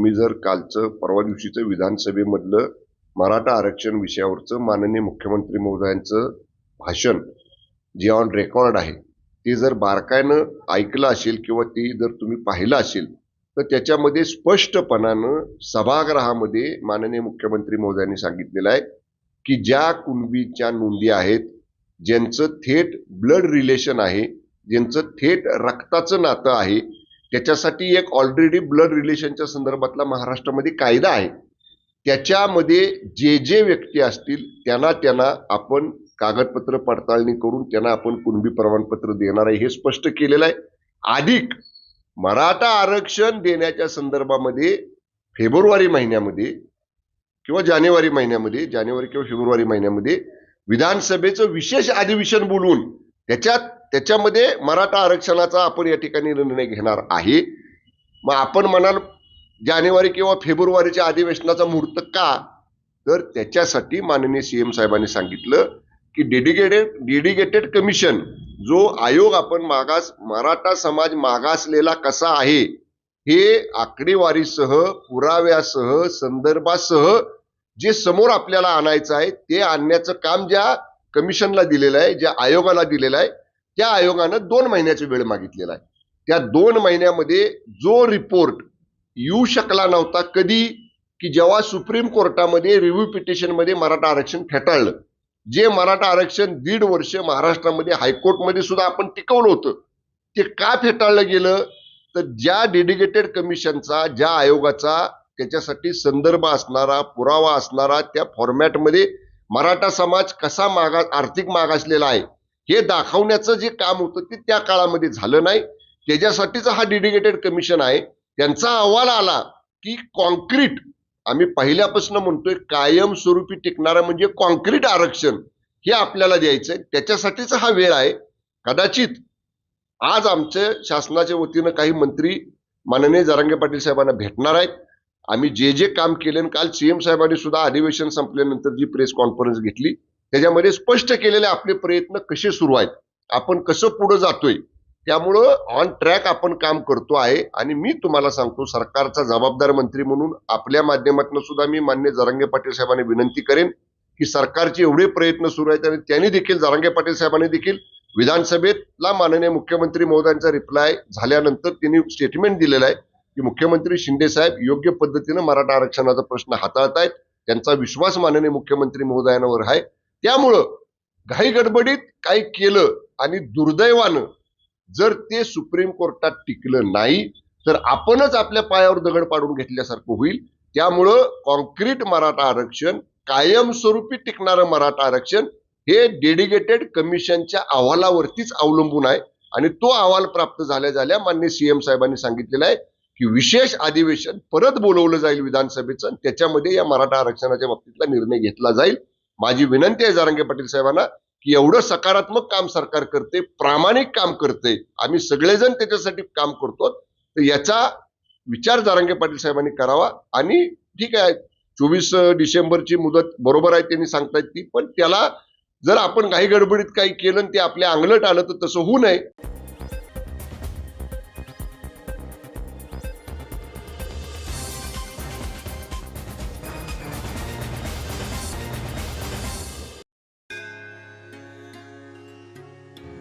तुम्ही जर कालचं परवा दिवशीचं विधानसभेमधलं मराठा आरक्षण विषयावरचं माननीय मुख्यमंत्री महोदयांचं भाषण जे ऑन रेकॉर्ड आहे ते जर बारकाईनं ऐकलं असेल किंवा ते जर तुम्ही पाहिलं असेल तर त्याच्यामध्ये स्पष्टपणानं सभागृहामध्ये माननीय मुख्यमंत्री महोदयांनी सांगितलेलं आहे की ज्या कुणबीच्या नोंदी आहेत ज्यांचं थेट ब्लड रिलेशन आहे ज्यांचं थेट रक्ताचं नातं आहे त्याच्यासाठी एक ऑलरेडी ब्लड रिलेशनच्या संदर्भातला महाराष्ट्रामध्ये कायदा आहे. त्याच्यामध्ये जे जे व्यक्ती असतील त्यांना त्यांना आपण कागदपत्र पडताळणी करून त्यांना आपण कुणबी प्रमाणपत्र देणार आहे हे स्पष्ट केलेलं आहे. अधिक मराठा आरक्षण देण्याच्या संदर्भामध्ये फेब्रुवारी महिन्यामध्ये किंवा जानेवारी महिन्यामध्ये जानेवारी किंवा फेब्रुवारी महिन्यामध्ये विधानसभेचं विशेष अधिवेशन बोलवून त्याच्यात त्याच्यामध्ये मराठा आरक्षणाचा आपण या ठिकाणी निर्णय घेणार आहे. मग आपण म्हणाल जानेवारी किंवा फेब्रुवारीच्या अधिवेशनाचा मुहूर्त का? तर त्याच्यासाठी माननीय सीएम साहेबांनी सांगितलं की डेडिकेटेड डेडिकेटेड कमिशन जो आयोग आपण मागास मराठा समाज मागासलेला कसा आहे हे आकडेवारीसह पुराव्यासह संदर्भासह जे समोर आपल्याला आणायचं आहे ते आणण्याचं काम ज्या कमिशनला दिलेलं आहे ज्या आयोगाला दिलेलं आहे त्या आयोगानं दोन महिन्याची वेळ मागितलेला आहे. त्या दोन महिन्यामध्ये जो रिपोर्ट येऊ शकला नव्हता कधी की जेव्हा सुप्रीम कोर्टामध्ये रिव्ह्यू पिटिशनमध्ये मराठा आरक्षण फेटाळलं. जे मराठा आरक्षण दीड वर्ष महाराष्ट्रामध्ये हायकोर्टमध्ये सुद्धा आपण टिकवलं होतं. ते का फेटाळलं गेलं? तर ज्या डेडिकेटेड कमिशनचा ज्या आयोगाचा त्याच्यासाठी संदर्भ असणारा पुरावा असणारा त्या फॉर्मॅटमध्ये मराठा समाज कसा मागास आर्थिक मागासलेला आहे? हे दाखवण्याचं जे काम होतं ते त्या काळामध्ये झालं नाही. त्याच्यासाठीच हा डेडिकेटेड कमिशन आहे. त्यांचा अहवाल आला की कॉन्क्रीट आम्ही पहिल्यापासून म्हणतोय कायमस्वरूपी टिकणारं म्हणजे कॉन्क्रीट आरक्षण हे आपल्याला द्यायचंय. त्याच्यासाठीच हा वेळ आहे. कदाचित आज आमच्या शासनाच्या वतीनं काही मंत्री माननीय जरांगे पाटील साहेबांना भेटणार आहेत. आम्ही जे जे काम केले काल सीएम साहेबांनी सुद्धा अधिवेशन संपल्यानंतर जी प्रेस कॉन्फरन्स घेतली त्याच्यामध्ये स्पष्ट केलेले आपले प्रयत्न कसे सुरू आहेत आपण कसं पुढे जातोय त्यामुळं ऑन ट्रॅक आपण काम करतो आहे. आणि मी तुम्हाला सांगतो सरकारचा जबाबदार मंत्री म्हणून आपल्या माध्यमातून सुद्धा मी मान्य जरांगे पाटील साहेबांनी विनंती करेन की सरकारचे एवढे प्रयत्न सुरू आहेत आणि त्यांनी देखील जरांगे पाटील साहेबांनी देखील विधानसभेतला माननीय मुख्यमंत्री महोदयांचा रिप्लाय झाल्यानंतर त्यांनी स्टेटमेंट दिलेलं आहे की मुख्यमंत्री शिंदे साहेब योग्य पद्धतीनं मराठा आरक्षणाचा प्रश्न हाताळतायत त्यांचा विश्वास माननीय मुख्यमंत्री महोदयांवर आहे. त्यामुळं घाई गडबडीत काही केलं आणि दुर्दैवानं जर ते सुप्रीम कोर्टात टिकलं नाही तर आपणच आपल्या पायावर दगड पाडून घेतल्यासारखं होईल. त्यामुळं कॉन्क्रीट मराठा आरक्षण कायमस्वरूपी टिकणारं मराठा आरक्षण हे डेडिकेटेड कमिशनच्या अहवालावरतीच अवलंबून आहे आणि तो अहवाल प्राप्त झाल्या झाल्या मान्य सीएम साहेबांनी सांगितलेलं आहे की विशेष अधिवेशन परत बोलवलं जाईल विधानसभेचं त्याच्यामध्ये या मराठा आरक्षणाच्या बाबतीतला निर्णय घेतला जाईल. माझी विनंती आहे जारंगे पाटील साहेबांना की एवढं सकारात्मक काम सरकार करते प्रामाणिक काम करते आम्ही सगळेजण त्याच्यासाठी काम करतो तर याचा विचार जारंगे पाटील साहेबांनी करावा. आणि ठीक आहे चोवीस डिसेंबरची मुदत बरोबर आहे त्यांनी सांगतायत ती पण त्याला जर आपण काही गडबडीत काही केलं आणि ते आपल्या अंगलट आलं तर तसं होऊ नये.